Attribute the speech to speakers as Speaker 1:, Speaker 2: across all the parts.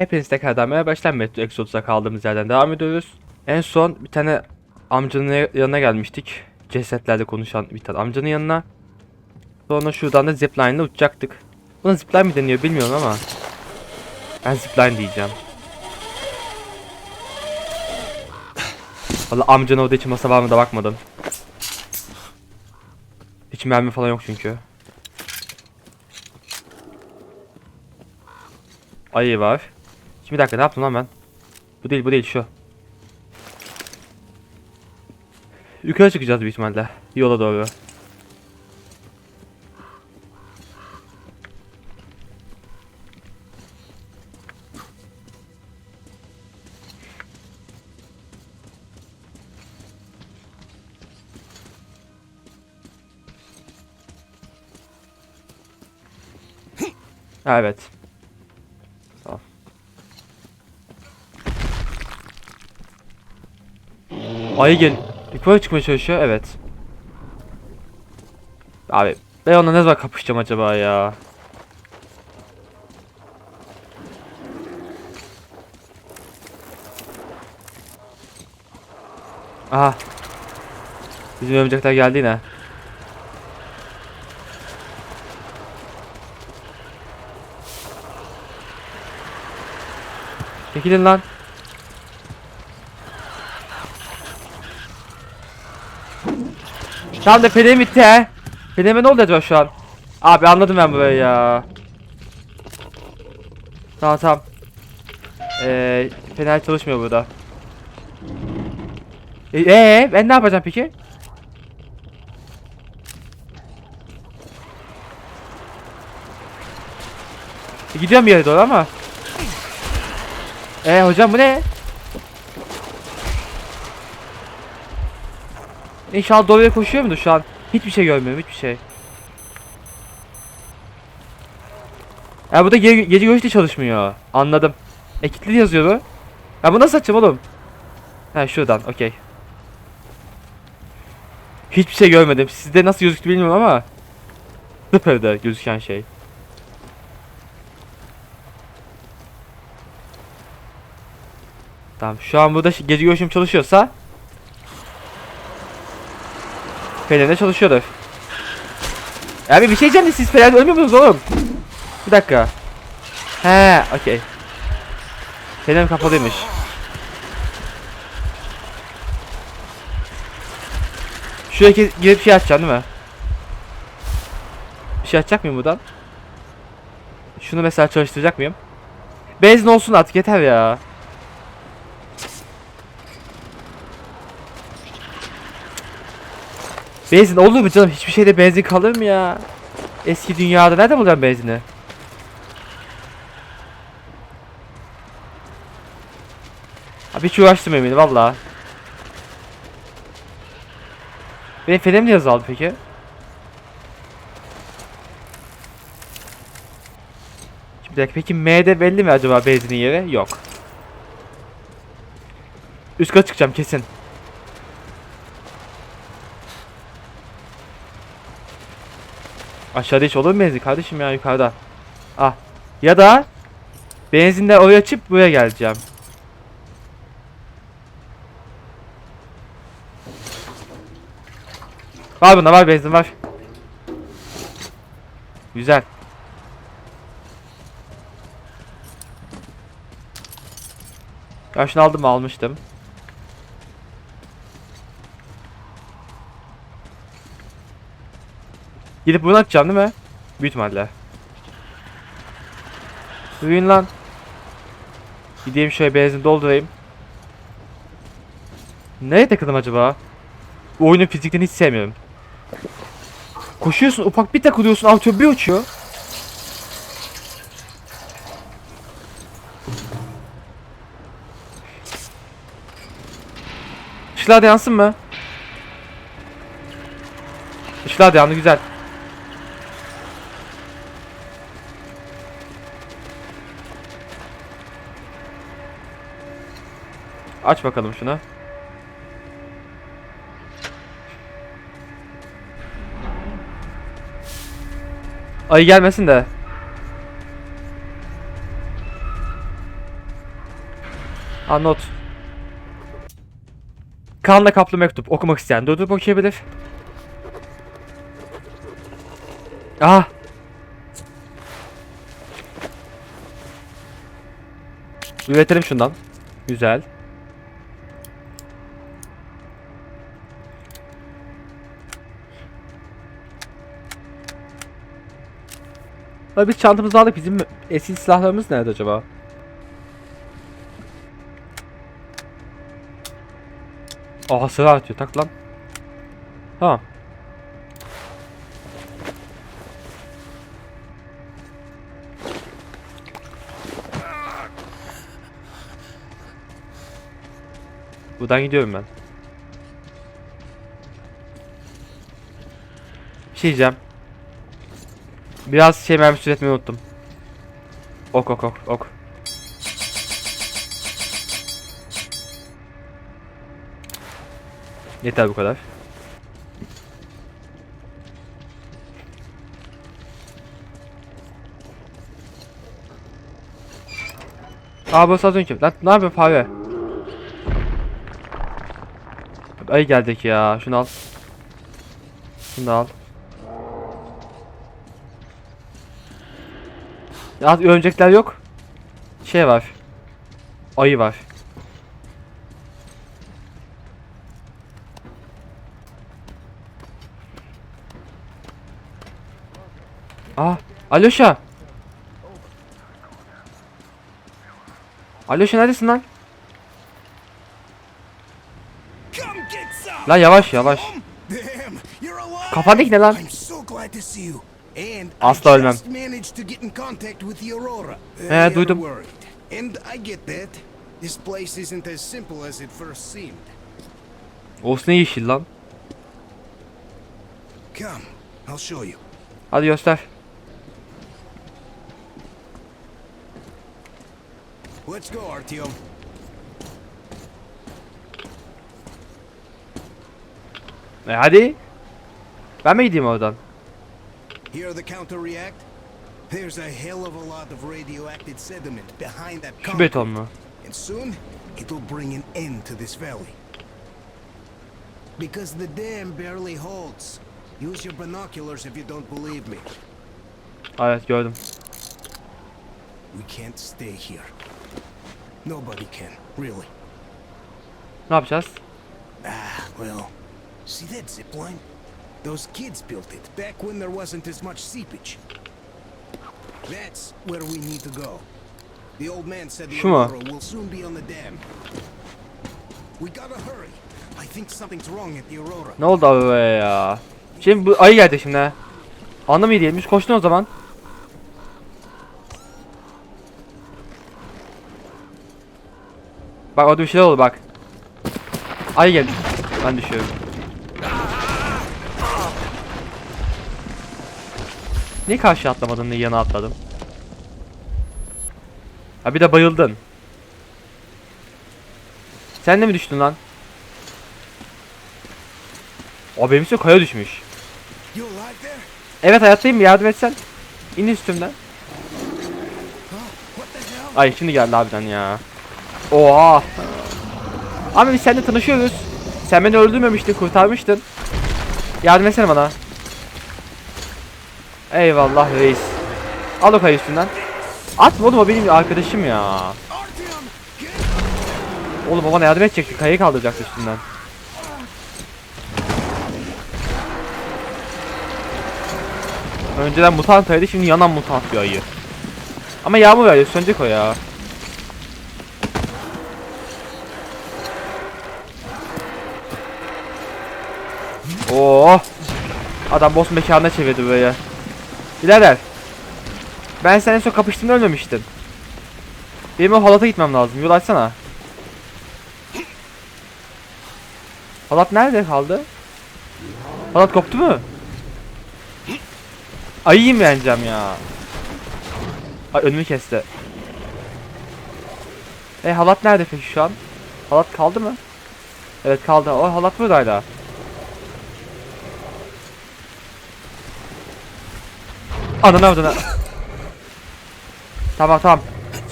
Speaker 1: Hepiniz tekrardan merhaba başlar Metro Exodus'a kaldığımız yerden devam ediyoruz. En son bir tane amcanın yanına gelmiştik. Cesetlerle konuşan bir tane amcanın yanına. Sonra şuradan da zipline ile uçacaktık. Buna zipline mi deniyor bilmiyorum ama. Ben zipline diyeceğim. Valla amcanın orada için masa var mı da bakmadım. Hiç mermi falan yok çünkü. Ayı var. Şimdi bir dakika ne yaptım lan ben? Bu değil bu değil şu. Yukarı çıkacağız büyük ihtimalle. Yola doğru. Evet. Ayı gel. Yukarı çıkmaya çalışıyor. Evet. Abi ben onunla ne zaman kapışacağım acaba ya? Aha. Bizim örümcekler geldi yine. Çekilin lan. Tamam da peleğim bitti he. Peleğime ne oldu acaba şu an? Abi anladım ben burayı ya. Tamam tamam. Eee fener çalışmıyor burada. Eee ee, ben ne yapacağım peki? E, Gidiyorum bir yere doğru ama. Eee hocam bu ne? İnşallah doğruya koşuyor mudur şu an? Hiçbir şey görmüyorum, hiçbir şey. Ya bu da ge gece görüşte çalışmıyor. Anladım. E kilitli yazıyor bu. Ya bu nasıl açayım oğlum? Ha şuradan, okey. Hiçbir şey görmedim. Sizde nasıl gözüktü bilmiyorum ama. Sıfırda gözüken şey. Tamam şu an burada gece görüşüm çalışıyorsa Fener'de çalışıyordur. Abi bir şey diyeceğim de siz Fener'de ölmüyor musunuz oğlum? Bir dakika. He, okey. Fener kapalıymış. Şuraya girip şey açacağım değil mi? Bir şey açacak mıyım buradan? Şunu mesela çalıştıracak mıyım? Benzin olsun artık yeter ya. Benzin olur mu canım? Hiçbir şeyde benzin kalır mı ya? Eski dünyada nerede bulacağım benzini? Abi hiç uğraştırmıyor beni valla. Benim fenerim niye azaldı peki? Şimdi peki M'de belli mi acaba benzinin yeri? Yok. Üst kata çıkacağım kesin. Aşağıda hiç olur mu benzin kardeşim ya yukarıda. Ah. Ya da benzinle oraya açıp buraya geleceğim. Var bunda var benzin var. Güzel. Ya şunu aldım mı almıştım. Gidip bunu açacağım değil mi? Büyük ihtimalle. Yürüyün lan. Gideyim şöyle benzin doldurayım. Nereye takıldım acaba? Bu oyunun fiziklerini hiç sevmiyorum. Koşuyorsun ufak bir takılıyorsun altıyor bir uçuyor. Işıklar da yansın mı? Işıklar da yandı güzel. Aç bakalım şunu. Ayı gelmesin de. Ha not. Kanla kaplı mektup. Okumak isteyen durdurup okuyabilir. Aha. Üretelim şundan. Güzel. Abi biz çantamızı aldık. Bizim eski silahlarımız nerede acaba? Aha sıra artıyor. Tak lan. Tamam. Buradan gidiyorum ben. Bir şey diyeceğim. Biraz şey mermisi üretmeyi unuttum. Ok ok ok ok. Yeter bu kadar. Aa burası az önce. Lan ne yapıyorsun fare? Ay geldik ya. Şunu al. Şunu da al. Ya örümcekler yok. Şey var. Ayı var. Aa, Alyoşa. Alyoşa neredesin lan? Lan yavaş yavaş. Kafandaki ne lan? Asla
Speaker 2: I
Speaker 1: ölmem.
Speaker 2: just managed to get in contact with the Aurora.
Speaker 1: He, duydum.
Speaker 2: worried. And I get that. This place isn't as simple as it first seemed.
Speaker 1: Olsun ne yeşil lan.
Speaker 2: Come, I'll show you.
Speaker 1: Hadi göster.
Speaker 2: Let's go, Artyom.
Speaker 1: E hadi. Ben mi gideyim oradan?
Speaker 2: Hear the counter react? There's a hell of a lot of radioactive sediment behind that
Speaker 1: Şu beton mu?
Speaker 2: And soon, it'll bring an end to this valley. Because the dam barely holds. Use your binoculars if you don't believe me.
Speaker 1: Evet gördüm.
Speaker 2: We can't stay here. Nobody can, really.
Speaker 1: Ne yapacağız?
Speaker 2: Ah, well, see that zip line? Those kids built it back when there wasn't as much seepage. That's where we need to go. The old man said the? Aurora will soon be on the dam. We gotta hurry. I think something's wrong at the Aurora.
Speaker 1: Ne oldu abi be ya? Şimdi bu ayı geldi şimdi. ha. Anlam iyi değilmiş. Koştun o zaman. Bak orada bir şeyler oldu bak. Ayı geldi. Ben düşüyorum. Niye karşı atlamadın, niye yana atladın? Ha bir de bayıldın. Sen de mi düştün lan? O benimse kaya düşmüş. Evet hayattayım yardım etsen. İn üstümden. Ay şimdi geldi abiden ya. Oha. Abi biz seninle tanışıyoruz. Sen beni öldürmemiştin, kurtarmıştın. Yardım etsene bana. Eyvallah reis. Al o kayı üstünden. Atma oğlum o benim arkadaşım ya. Oğlum o bana yardım edecekti. Kayayı kaldıracaktı üstünden. Önceden mutant ayıydı şimdi yanan mutant bir ayı. Ama yağmur yağıyor sönecek o ya. Oo. Adam boss mekanına çevirdi buraya. Birader. Ben senin en son kapıştığında ölmemiştin. Benim o halata gitmem lazım. Yol açsana. Halat nerede kaldı? Halat koptu mu? Ayıyı mı yeneceğim ya? Ay önümü kesti. E halat nerede peki şu an? Halat kaldı mı? Evet kaldı. O halat buradaydı. Ananı avdana. tamam tamam.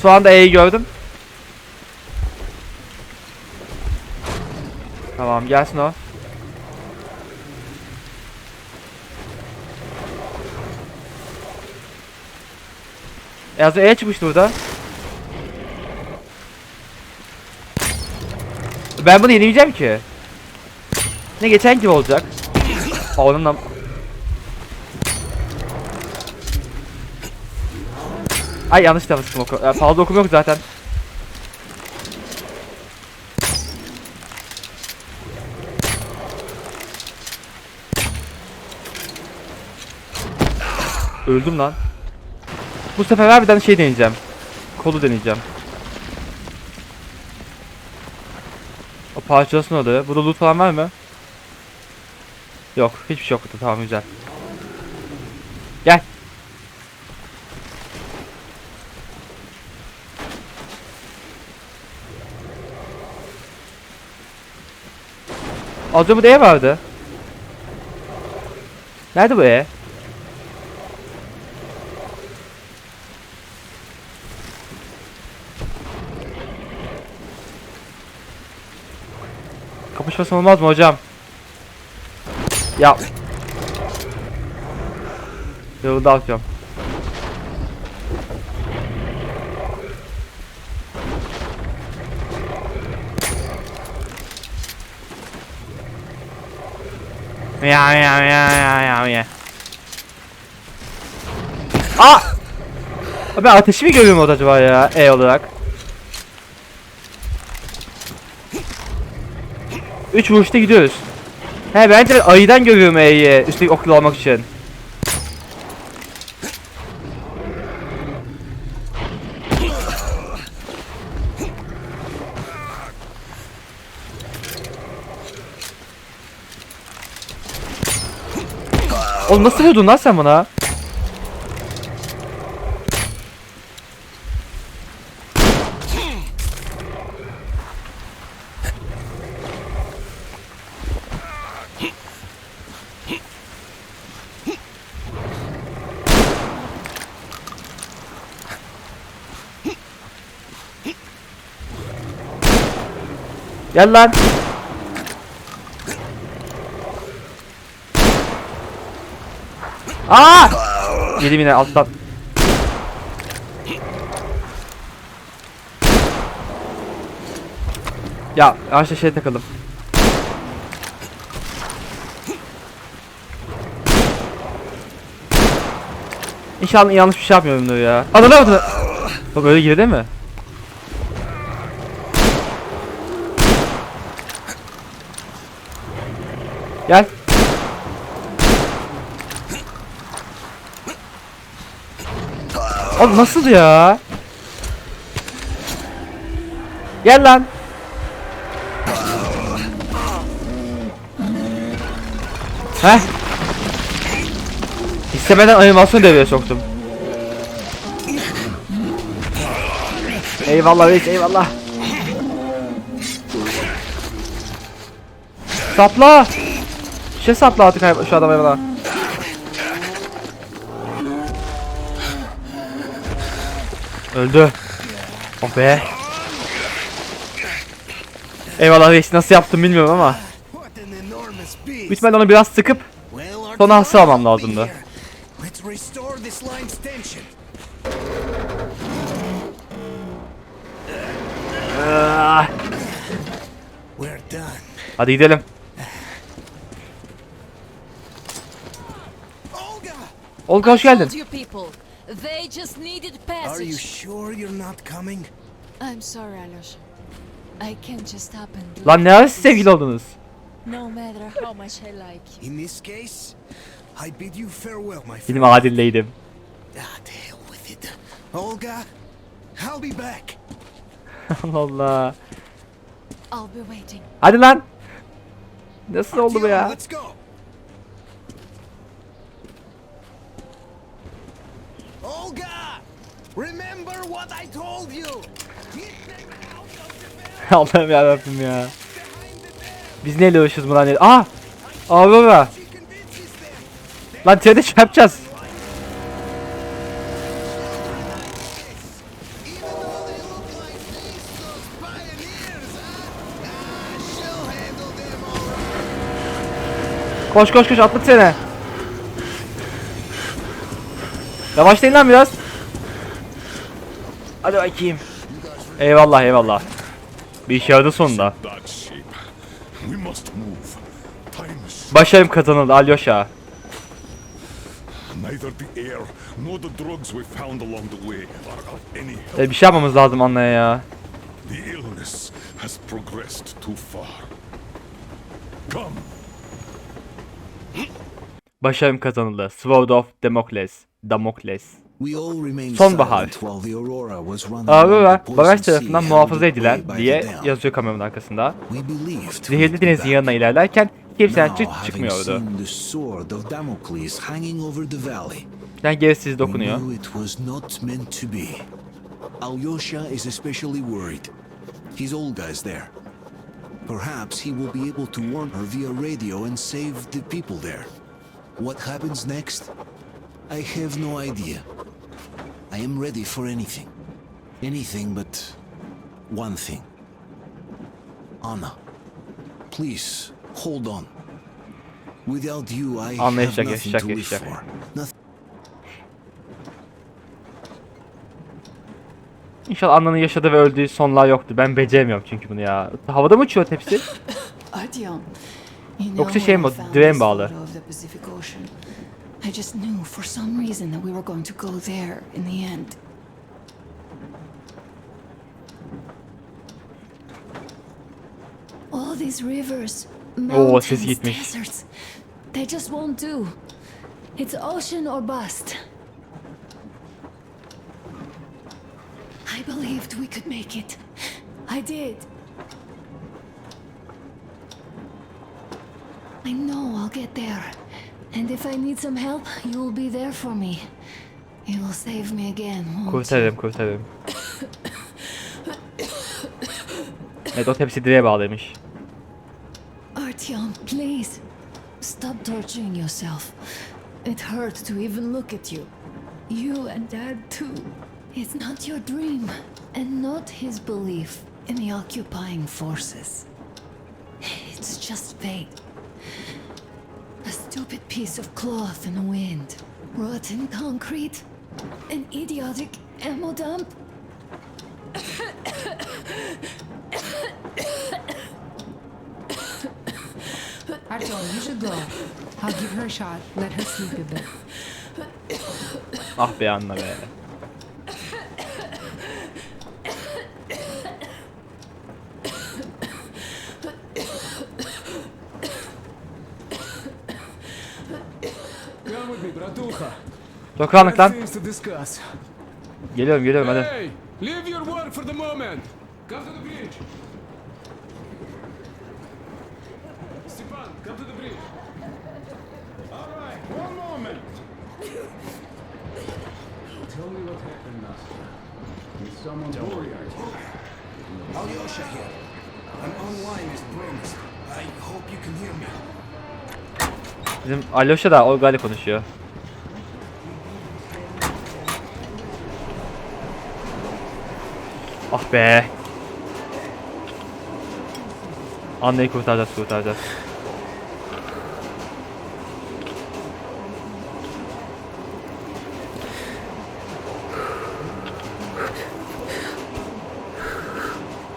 Speaker 1: Şu anda E'yi gördüm. Tamam gelsin o. E az E çıkmıştı burada. Ben bunu yenemeyeceğim ki. Ne geçen gibi olacak. Aa, onun Ay yanlış taraftım oku. Ya, fazla okum yok zaten. Öldüm lan. Bu sefer harbiden şey deneyeceğim. Kolu deneyeceğim. O parçalasın orada. Burada loot falan var mı? Yok. Hiçbir şey yok burada. Tamam güzel. Az önce burada E vardı. Nerede bu E? Kapışması olmaz mı hocam? Ya. Yolda atıyorum. Ya ya ya ya ya ya. Aa! Ben ateşi mi görüyorum orada acaba ya E olarak? 3 vuruşta gidiyoruz. He bence ben ayıdan görüyorum E'yi üstteki oklu almak için. Oğlum nasıl vurdun lan sen buna? Gel lan. Aa! Yedim yine alttan. Ya ağaçta şey takıldım. İnşallah yanlış bir şey yapmıyorumdur ya. Adana adana. Bak öyle girdi mi? Gel. Abi nasıl ya? Gel lan. Heh. İstemeden animasyon devreye soktum. Eyvallah reis eyvallah. Sapla. Şey sapla artık şu adama eyvallah. Öldü. Oh be. Eyvallah reis nasıl yaptım bilmiyorum ama. İhtimalle onu biraz sıkıp Sonra hası almam lazımdı. Ah. Hadi gidelim.
Speaker 2: Olga!
Speaker 1: Hoş geldin.
Speaker 3: They just needed
Speaker 2: Are you
Speaker 3: passage.
Speaker 2: sure you're not coming?
Speaker 3: I'm sorry, Alyosha. I can't just stop and
Speaker 1: Lan ne ara siz sevgili oldunuz?
Speaker 3: No matter how much I like you.
Speaker 2: In this case, I bid you farewell, my friend.
Speaker 1: Benim adilleydim.
Speaker 2: Ah, the hell with it. Olga, I'll be back.
Speaker 1: Allah Allah.
Speaker 3: I'll be waiting.
Speaker 1: Hadi lan. Nasıl oldu bu ya?
Speaker 2: Let's go. Olga! Remember what I told you! Get them out of the valley
Speaker 1: Allah'ım yarabbim ya. Biz neyle uğraşıyoruz Murat? Aa! Aurora. Lan şey yapacağız.
Speaker 2: Ah,
Speaker 1: Koş koş koş atlık seni. Yavaşlayın lan biraz. Hadi bakayım. Eyvallah eyvallah. Bir işe yaradı sonunda. Başarım kazanıldı Alyosha. E, bir şey yapmamız lazım Anna'ya ya.
Speaker 4: The illness has progressed too far. Come.
Speaker 1: Başarım kazanıldı. Sword of Damocles. Damocles. Sonbahar.
Speaker 2: Aurora
Speaker 1: baraj tarafından muhafaza edilen diye yazıyor kameranın arkasında. Zehirli denizin yanına ilerlerken kimsenin çık çıkmıyordu. Yani gerisi siz
Speaker 2: we
Speaker 1: dokunuyor.
Speaker 2: Alyosha is especially worried. His old guy's there. Perhaps he will be able to warn her via radio and save the people there. What happens next? I have no idea. I am ready for anything. Anything but one thing. Anna, please hold on. Without you, I
Speaker 1: Anna
Speaker 2: have
Speaker 1: yaşayacak,
Speaker 2: nothing
Speaker 1: yaşayacak,
Speaker 2: to live
Speaker 1: yaşayacak.
Speaker 2: for. Nothing.
Speaker 1: İnşallah Anna'nın yaşadığı ve öldüğü sonlar yoktu. Ben beceremiyorum çünkü bunu ya. Havada mı uçuyor tepsi?
Speaker 3: Artyom, you
Speaker 1: Yoksa şey mi
Speaker 3: where I found
Speaker 1: direğe mi
Speaker 3: this
Speaker 1: bağlı?
Speaker 3: photo of the Pacific Ocean. I just knew for some reason that we were going to go there in the end. All these rivers,
Speaker 1: Oo,
Speaker 3: mountains,
Speaker 1: gitmiş.
Speaker 3: deserts, they just won't do. It's ocean or bust. I believed we could make it. I did. I know I'll get there. And if I need some help, you will be there for me. You will save me again?
Speaker 1: Kurtarırım kurtarırım. Evet o tepsi direğe bağlıymış.
Speaker 3: Artyom, please. Stop torturing yourself. It hurts to even look at you. You and Dad, too. It's not your dream, and not his belief in the occupying forces. It's just fate. Stupid piece of cloth in the wind, rotten concrete, an idiotic ammo dump.
Speaker 5: Artyom, you should go. I'll give her a shot. Let her sleep a bit.
Speaker 1: Ah be Anna be.
Speaker 6: Come with me, bratuха.
Speaker 1: Çok karanlık lan.
Speaker 6: Things to discuss.
Speaker 1: Geliyorum geliyorum hadi.
Speaker 6: Hey, leave your work for the moment. Come to the bridge. Stepan, come to the bridge. All right, one moment. Tell me what happened last time. Is someone worried?
Speaker 2: Alyosha here. I'm online as promised. I hope you can hear me.
Speaker 1: Bizim Alyosha da Olga ile konuşuyor. Ah be. Anna'yı kurtaracağız kurtaracağız.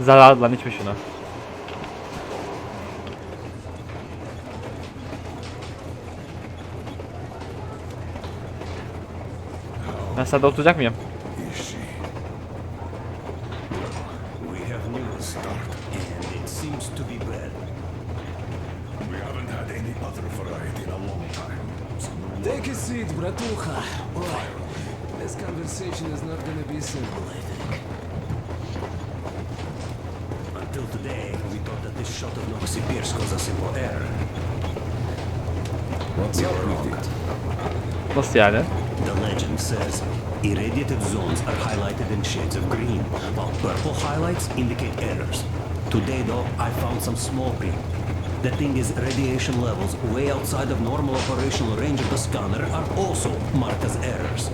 Speaker 1: Zararlı lan içme şunu. Ben sende oturacak mıyım?
Speaker 7: Thought that this shot of Novosibirsk was a simple error.
Speaker 6: What's up with it?
Speaker 1: Nasıl yani?
Speaker 7: The legend says irradiated zones are highlighted in shades of green, while purple highlights indicate errors. Today, though, I found some small print. The thing is, radiation levels way outside of normal operational range of the scanner are also marked as errors.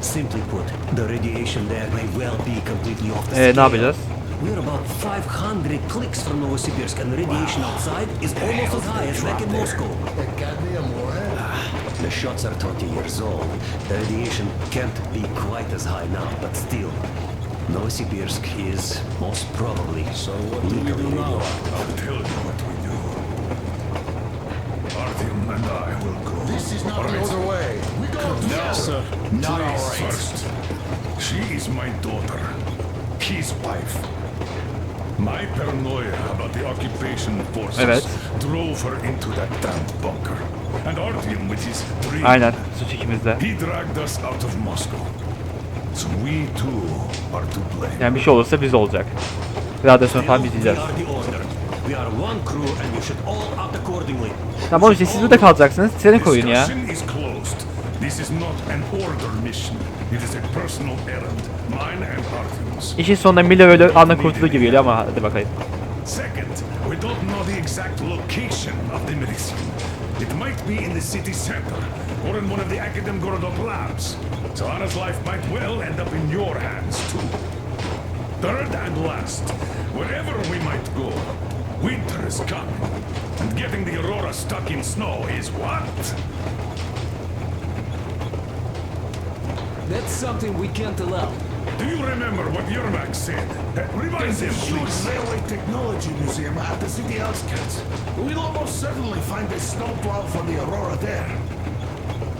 Speaker 7: Simply put, the radiation there may well be completely off the
Speaker 1: Ee, ne
Speaker 7: scale.
Speaker 1: yapacağız?
Speaker 7: We're about 500 clicks from Novosibirsk, and the radiation outside is almost as high as back in Moscow. Ah, the shots are 20 years old. The radiation can't be quite as high now, but still. Novosibirsk is most probably so what
Speaker 4: do we do now? I'll tell you what we do. Artyom and I will go.
Speaker 8: This is not
Speaker 4: All
Speaker 8: the other way. We go
Speaker 4: No,
Speaker 8: together. Not
Speaker 4: please
Speaker 8: all right.
Speaker 4: first. She is my daughter, his wife. My paranoia about the occupation forces
Speaker 1: Evet.
Speaker 4: drove her into that damn bunker. And Artyom with his dream,
Speaker 1: Aynen. Suç ikimizde.
Speaker 4: he dragged us out of Moscow. So we too are to blame.
Speaker 1: Yani bir şey olursa biz olacak. Radyasyon falan biz
Speaker 7: we
Speaker 1: yiyeceğiz.
Speaker 7: are the order. We are one crew, and you should all act accordingly.
Speaker 1: Tamam işte siz burada kalacaksınız. Senin koyun ya.
Speaker 4: Discussion is closed. This is not an order mission. It is a personal errand. Mine and Artyom's.
Speaker 1: İşin sonunda Miller öyle anda kurtuldu gibi geliyor ama hadi bakayım.
Speaker 4: Second, we don't know the exact location of the medicine. It might be in the city center or in one of the Akadem Gorodok labs. So Anna's life might well end up in your hands too. Third and last, wherever we might go, winter is coming. And getting the Aurora stuck in snow is what?
Speaker 6: That's something we can't allow.
Speaker 4: Do you remember what Yermak said? Remind him, please.
Speaker 8: railway technology museum at the city outskirts. We'll almost certainly find a snowplow for the Aurora there.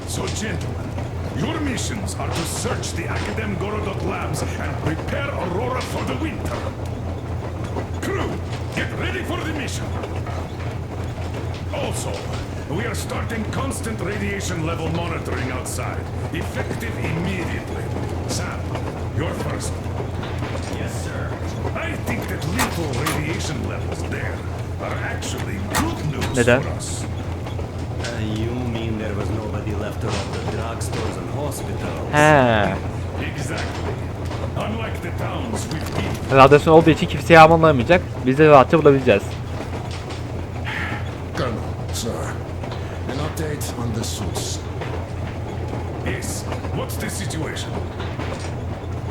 Speaker 4: So, gentlemen, your missions are to search the Academ Gorodok labs and prepare Aurora for the winter. Crew, get ready for the mission. Also, we are starting constant radiation level monitoring outside, effective immediately. Sam, you're first.
Speaker 7: Yes, sir.
Speaker 4: I think that lethal radiation levels there are actually good news
Speaker 1: Neden?
Speaker 4: for us.
Speaker 7: Uh, you mean there was nobody left around the drugstores and hospitals?
Speaker 1: He.
Speaker 4: Exactly. Unlike the towns we've been
Speaker 1: Radyasyon olduğu için kimse yağmalamayacak. Biz de rahatça bulabileceğiz.
Speaker 8: Colonel, sir. Update on the suits.
Speaker 4: Yes. What's the situation?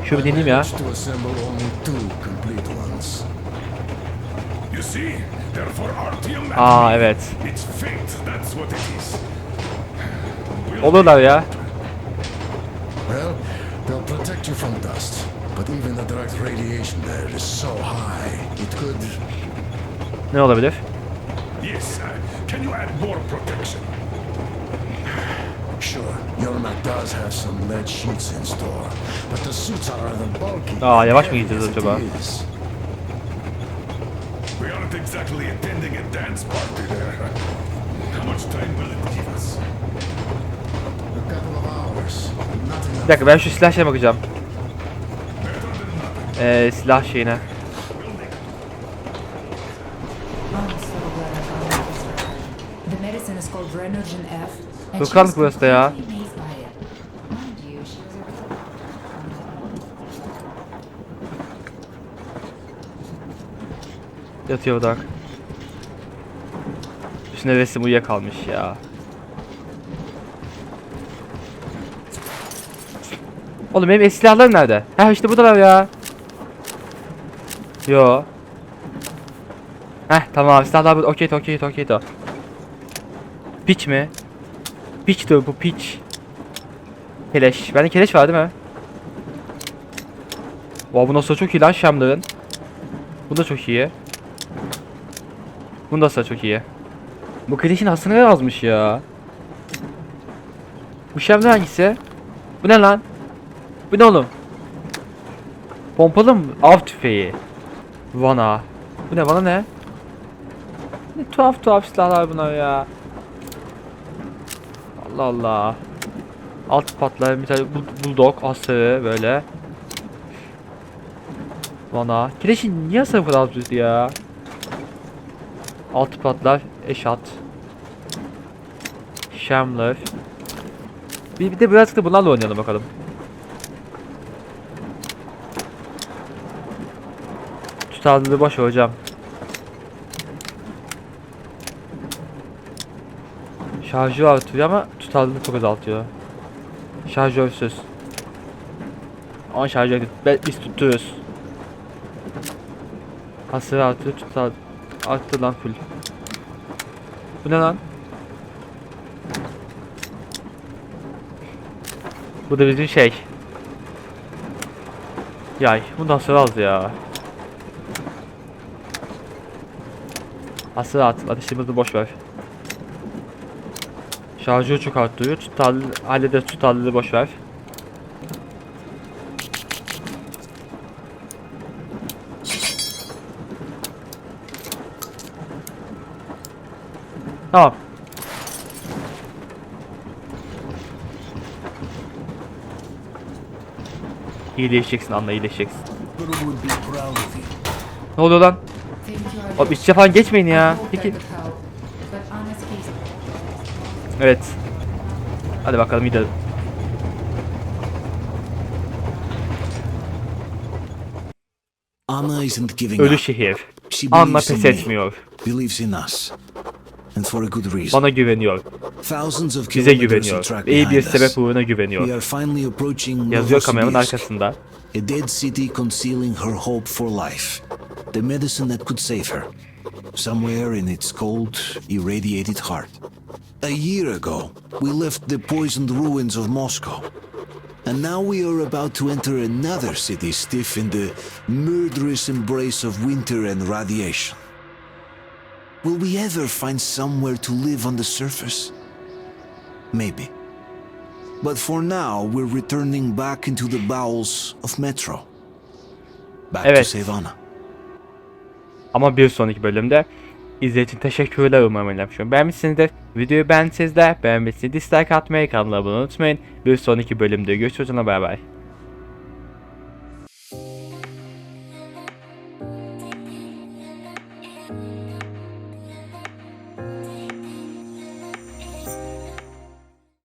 Speaker 1: Şu bir ya.
Speaker 8: to assemble only two complete ones.
Speaker 4: You see? They're for Artyom
Speaker 1: Aa
Speaker 4: me.
Speaker 1: evet.
Speaker 4: It's fate, that's what it is.
Speaker 1: Olurlar ya.
Speaker 8: Well, they'll protect you from dust. But even the direct radiation there is so high, it could...
Speaker 1: Ne olabilir?
Speaker 4: Yes. Uh, can you add more protection?
Speaker 1: Aa, yavaş mı gideceğiz acaba?
Speaker 4: We aren't exactly attending a dance party there. How much time will it give us?
Speaker 8: A couple of hours. Not enough.
Speaker 1: Bir dakika ben şu silah şeye bakacağım. Ee, silah şeyine.
Speaker 5: The medicine is called Renogen F.
Speaker 1: Çok karanlık burası da ya. Yatıyor bak. Üstüne resim uyuyakalmış ya. Oğlum benim silahlarım nerede? Ha işte buradalar ya. Yo. Heh tamam silahlar burada. Okey okey okey. Piç mi? Piçtir bu piç. Keleş. Bende keleş var değil mi? Wow, bu nasıl çok iyi lan Şamların. Bu da çok iyi. Bunda da çok iyi. Bu keleşin ne yazmış ya? Bu Şamlar hangisi? Bu ne lan? Bu ne oğlum? Pompalı mı? Av tüfeği. Vana. Bu ne vana ne? Ne tuhaf tuhaf silahlar bunlar ya. Allah Allah. Alt patlar bir tane bul- bulldog asırı böyle. Vana. Kireçin niye asırı kadar ya? Altı patlar, eşat. Shambler. Bir, bir de birazcık da bunlarla oynayalım bakalım. Tutarlılığı boş hocam. Şarjı artıyor ama tutarlılığı çok azaltıyor. Şarjörsüz. Ama şarjör biz tutturuyoruz. Hasır artı tutar. Arttı lan full. Bu ne lan? Bu da bizim şey. Yay. Bundan sonra az ya. Hasır at. Ateşimizi boş ver. Şarjı çok arttırıyor. Tutarlı, halleder tutarlılığı boş ver. Tamam. İyileşeceksin anla iyileşeceksin. Ne oluyor lan?
Speaker 5: Artyom.
Speaker 1: içe falan geçmeyin ya. Peki. Evet. Hadi bakalım gidelim.
Speaker 9: Anna isn't giving
Speaker 1: Ölü şehir.
Speaker 9: İn
Speaker 1: pes etmiyor.
Speaker 9: Believes in us. And for a good reason.
Speaker 1: Bana güveniyor. Bize güveniyor. İyi bir sebep uğruna güveniyor. Yazıyor
Speaker 9: Novosibirsk,
Speaker 1: arkasında.
Speaker 9: a dead city concealing her hope for life. The medicine that could save her. Somewhere in its cold, irradiated heart. A year ago, we left the poisoned ruins of Moscow. And now we are about to enter another city stiff in the murderous embrace of winter and radiation. Will we ever find somewhere to live on the surface? Maybe. But for now, we're returning back into the bowels of Metro. Back
Speaker 1: Evet.
Speaker 9: to save Anna.
Speaker 1: Ama bir sonraki bölümde izlediğiniz için teşekkürler umarım yapmışım. Beğenmişsinizdir. Videoyu beğendiyseniz de beğenmişsiniz dislike atmayı, kanala abone olmayı unutmayın. Bir sonraki bölümde görüşürüz. Bay bay.